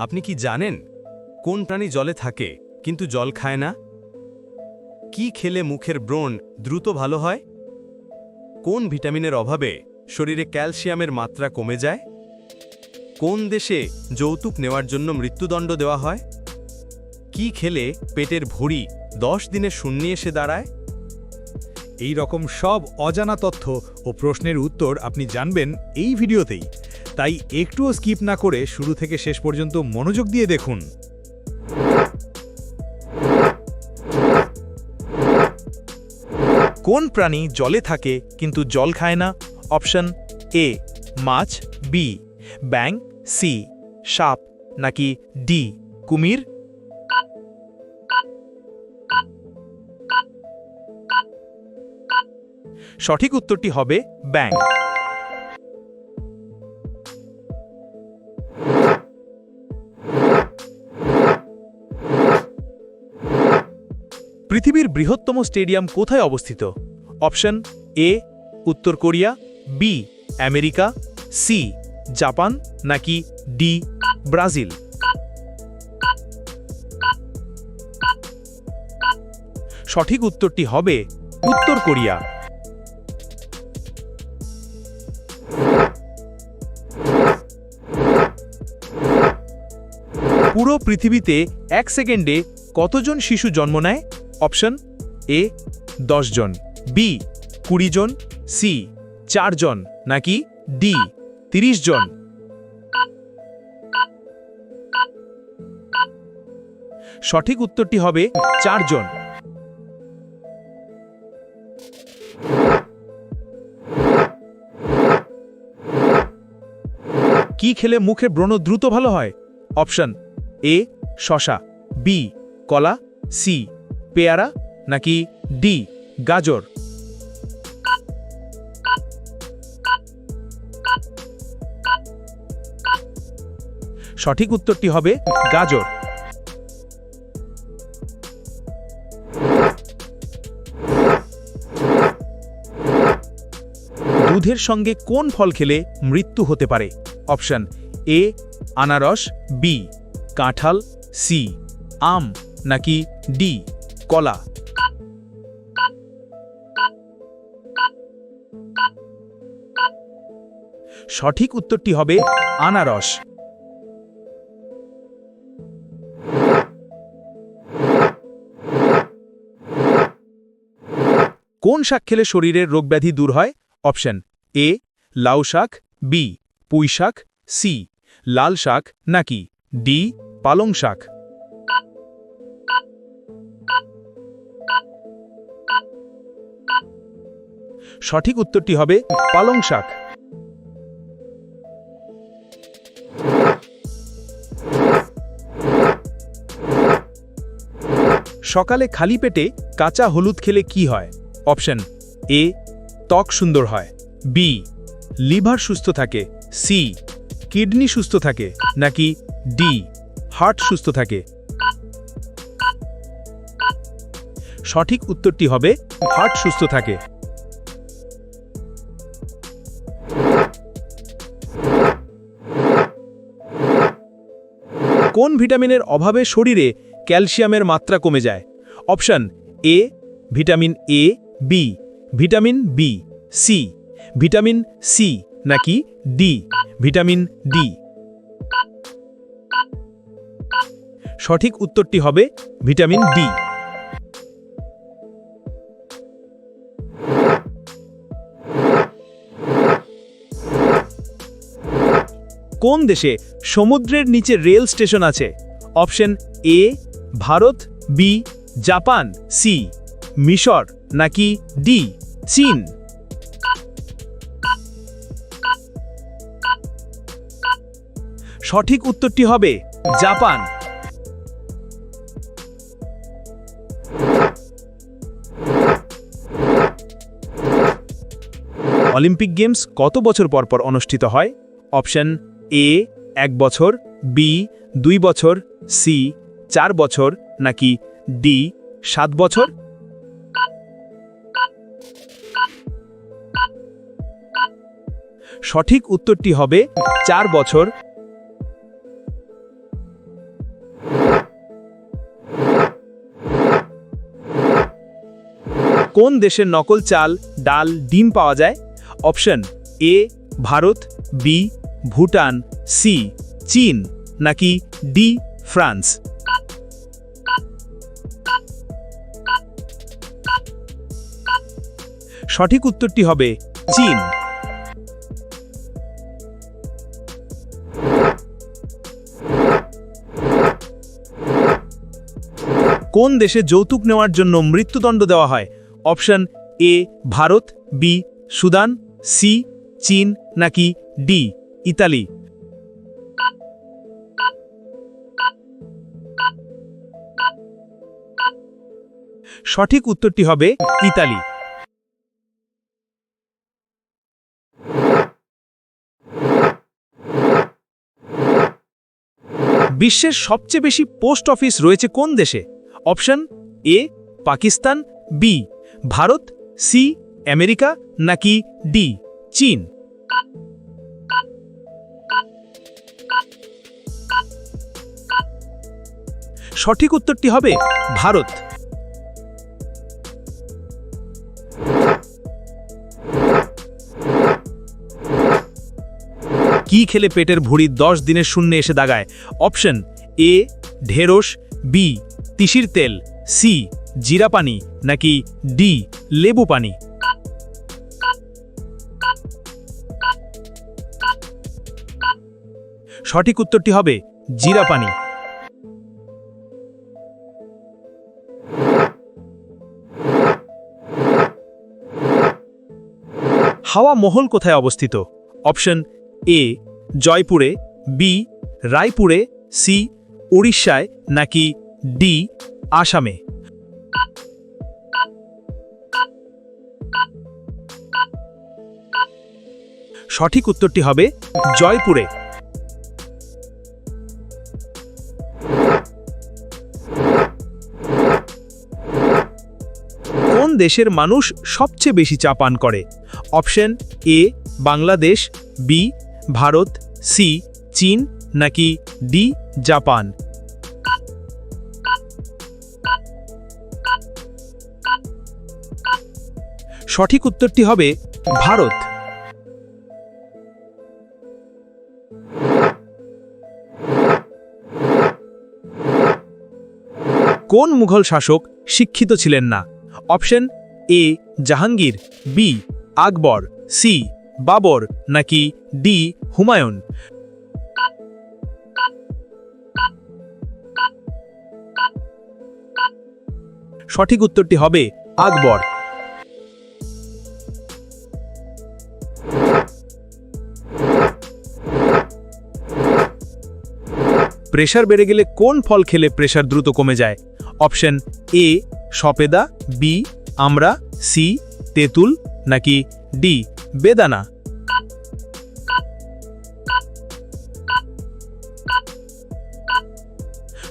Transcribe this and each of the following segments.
আপনি কি জানেন কোন প্রাণী জলে থাকে, কিন্তু জল খায় না? কি খেলে মুখের ব্রণ দ্রুত ভালো হয়? কোন ভিটামিনের অভাবে শরীরে ক্যালসিয়ামের মাত্রা কমে যায়? কোন দেশে যৌতুক নেওয়ার জন্য মৃত্যুদণ্ড দেওয়া হয়? কি খেলে পেটের ভুঁড়ি দশ দিনে শূন্য এসে দাঁড়ায়? এই রকম সব অজানা তথ্য ও প্রশ্নের উত্তর আপনি জানবেন এই ভিডিওতেই। তাই একটুও স্কিপ না করে শুরু থেকে শেষ পর্যন্ত মনোযোগ দিয়ে দেখুন। কোন প্রাণী জলে থাকে কিন্তু জল খায় না? অপশন এ, মাছ, বি ব্যাং সি, সাপ, নাকি ডি, কুমির? সঠিক উত্তরটি হবে ব্যাং বৃহত্তম স্টেডিয়াম কোথায় অবস্থিত? অপশন এ, উত্তর Korea, B, America, C, Japan, নাকি ডি, ব্রাজিল। সঠিক উত্তরটি হবে উত্তর কোরিয়া। পুরো পৃথিবীতে এক সেকেন্ডে কতজন শিশু জন্ম নেয়? অপশন এ জন, বি, কুড়ি জন, সি চারজন নাকি ডি, তিরিশ জন? সঠিক উত্তরটি হবে চারজন কি খেলে মুখে ব্রণ দ্রুত ভালো হয়? অপশন এ, শশা, বি, কলা, সি পেয়ারা নাকি ডি, গাজর? সঠিক উত্তরটি হবে গাজর। দুধের সঙ্গে কোন ফল খেলে মৃত্যু হতে পারে? অপশন এ, আনারস, বি, কাঁঠাল, সি, আম নাকি ডি? কলা। সঠিক উত্তরটি হবে আনারস। কোন শাক খেলে শরীরের রোগব্যাধি দূর হয়? অপশন এ, লাউ শাক, বি, পুঁই শাক, সি, লাল শাক নাকি ডি, পালং শাক। সঠিক উত্তরটি হবে পালং শাক। সকালে খালি পেটে কাঁচা হলুদ খেলে কি হয়? অপশন এ, ত্বক সুন্দর হয়। বি, লিভার সুস্থ থাকে। সি, কিডনি সুস্থ থাকে। নাকি ডি, হার্ট সুস্থ থাকে। সঠিক উত্তরটি হবে হার্ট সুস্থ থাকে। কোন ভিটামিনের অভাবে শরীরে ক্যালসিয়ামের মাত্রা কমে যায়? Option A, vitamin A, B, vitamin B, C, vitamin C নাকি ডি, ভিটামিন ডি। সঠিক উত্তরটি হবে ভিটামিন ডি। কোন দেশে সমুদ্রের নিচে রেল স্টেশন আছে? Option A, Bharat, B, Japan, C, মিশর, নাকি ডি, চীন? সঠিক উত্তরটি হবে জাপান। অলিম্পিক গেমস কত বছর পর পর অনুষ্ঠিত হয়? অপশন এ, এক বছর, বি, দুই বছর, সি, চার বছর, নাকি ডি, সাত বছর? সঠিক উত্তরটি হবে চার বছর। কোন দেশের নকল চাল, ডাল, ডিম পাওয়া যায়? Option A, Bharat, B Bhutan, C, চীন, নাকি ডি, ফ্রান্স? সঠিক উত্তরটি হবে চীন। কোন দেশে যৌতুক নেওয়ার জন্য মৃত্যুদণ্ড দেওয়া হয়? Option A, Bharat, B, Sudan, C, চীন, নাকি ডি? ইতালি। সঠিক উত্তরটি হবে ইতালি। বিশ্বের সবচেয়ে বেশি পোস্ট অফিস রয়েছে কোন দেশে? Option A, Pakistan, B, Bharat, C, America, নাকি ডি, চীন? সঠিক উত্তরটি হবে ভারত। কি খেলে পেটের ভুঁড়ি দশ দিনের শূন্যে এসে দাগায়? অপশন এ, ঢেঁড়স, বি, তিসির তেল, সি, জিরা পানি, নাকি ডি, লেবু পানি? সঠিক উত্তরটি হবে জিরা পানি। হাওয়া মহল কোথায় অবস্থিত? অপশন এ, জয়পুরে, বি, রায়পুরে, সি, উড়িষ্যায়, নাকি ডি, আসামে? সঠিক উত্তরটি হবে জয়পুরে। কোন দেশের মানুষ সবচেয়ে বেশি চা পান করে? Option A, Bangladesh, B, Bharat, C, চীন, নাকি ডি, জাপান। সঠিক উত্তরটি হবে ভারত। কোন মুঘল শাসক শিক্ষিত ছিলেন না? Option A, Jahangir, B Akbar, C, Babur, নাকি ডি, হুমায়ুন? সঠিক উত্তরটি হবে আকবর। প্রেশার বেড়ে গেলে কোন ফল খেলে প্রেশার দ্রুত কমে যায়? অপশন এ, সপেদা, বি, আমরা, সি, তেঁতুল নাকি ডি, বেদানা?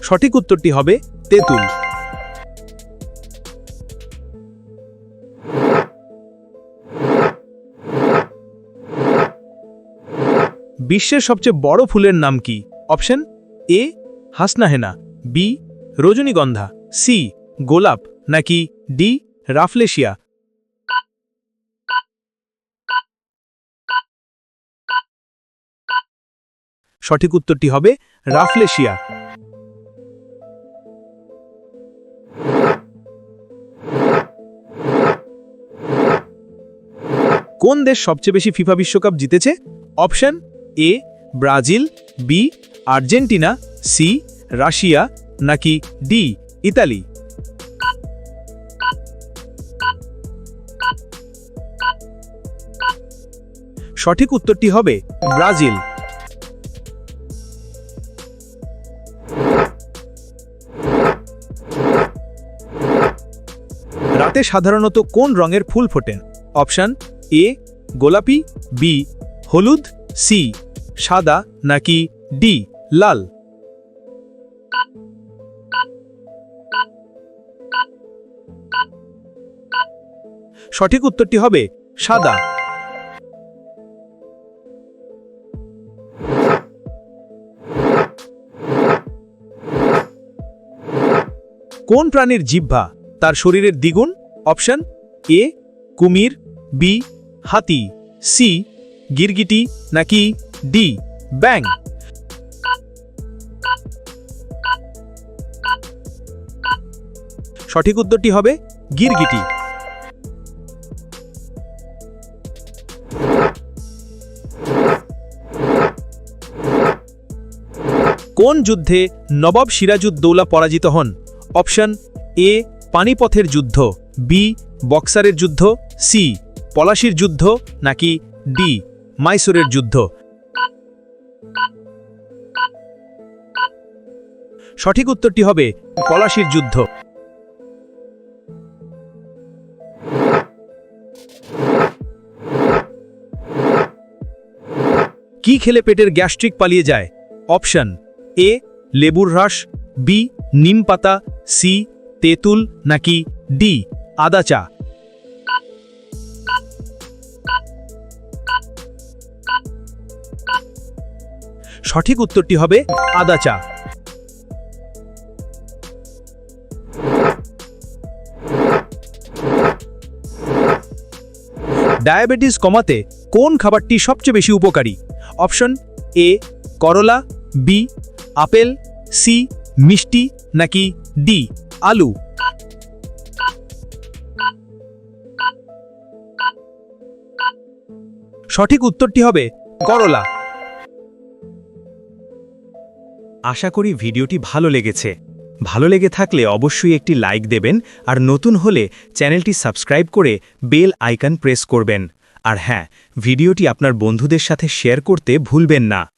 সঠিক উত্তরটি হবে তেঁতুল। বিশ্বের সবচেয়ে বড় ফুলের নাম কি? অপশন এ, হাসনাহেনা, বি, রজনীগন্ধা, সি, গোলাপ, নাকি ডি, রাফলেশিয়া? সঠিক উত্তরটি হবে রাফলেশিয়া। কোন দেশ সবচেয়ে বেশি ফিফা বিশ্বকাপ জিতেছে? Option A, Brazil, B, Argentina, C, Russia, নাকি ডি, ইতালি। সঠিক উত্তরটি হবে ব্রাজিল। রাতে সাধারণত কোন রঙের ফুল ফোটেন অপশন এ, গোলাপি, বি, হলুদ, সি, সাদা নাকি ডি, লাল। সঠিক উত্তরটি হবে সাদা। কোন প্রাণীর জিহ্বা তার শরীরের দ্বিগুণ অপশন এ, কুমির, বি, হাতি, সি, গিরগিটি, নাকি ডি ব্যাং সঠিক উত্তরটি হবে গিরগিটি। কোন যুদ্ধে নবাব সিরাজউদ্দৌলা পরাজিত হন? অপশন এ, পানিপথের যুদ্ধ। বি, বক্সারের যুদ্ধ, সি, পলাশির যুদ্ধ, নাকি ডি, মাইসোরের যুদ্ধ? সঠিক উত্তরটি হবে পলাশির যুদ্ধ। কি খেলে পেটের গ্যাস্ট্রিক পালিয়ে যায়? অপশন এ, লেবুর রস, বি, নিম পাতা, সি, তেঁতুল, নাকি ডি আদা চা। সঠিক উত্তরটি হবে আদা চা। ডায়াবেটিস কমাতে কোন খাবারটি সবচেয়ে বেশি উপকারী? অপশন এ, করলা, বি, আপেল, সি, মিষ্টি, নাকি ডি, আলু। সঠিক উত্তরটি হবে করলা। আশা করি ভিডিওটি ভালো লেগেছে। ভালো লেগে থাকলে অবশ্যই একটি লাইক দেবেন আর নতুন হলে চ্যানেলটি সাবস্ক্রাইব করে বেল আইকন প্রেস করবেন। আর হ্যাঁ ভিডিওটি আপনার বন্ধুদের সাথে শেয়ার করতে ভুলবেন না।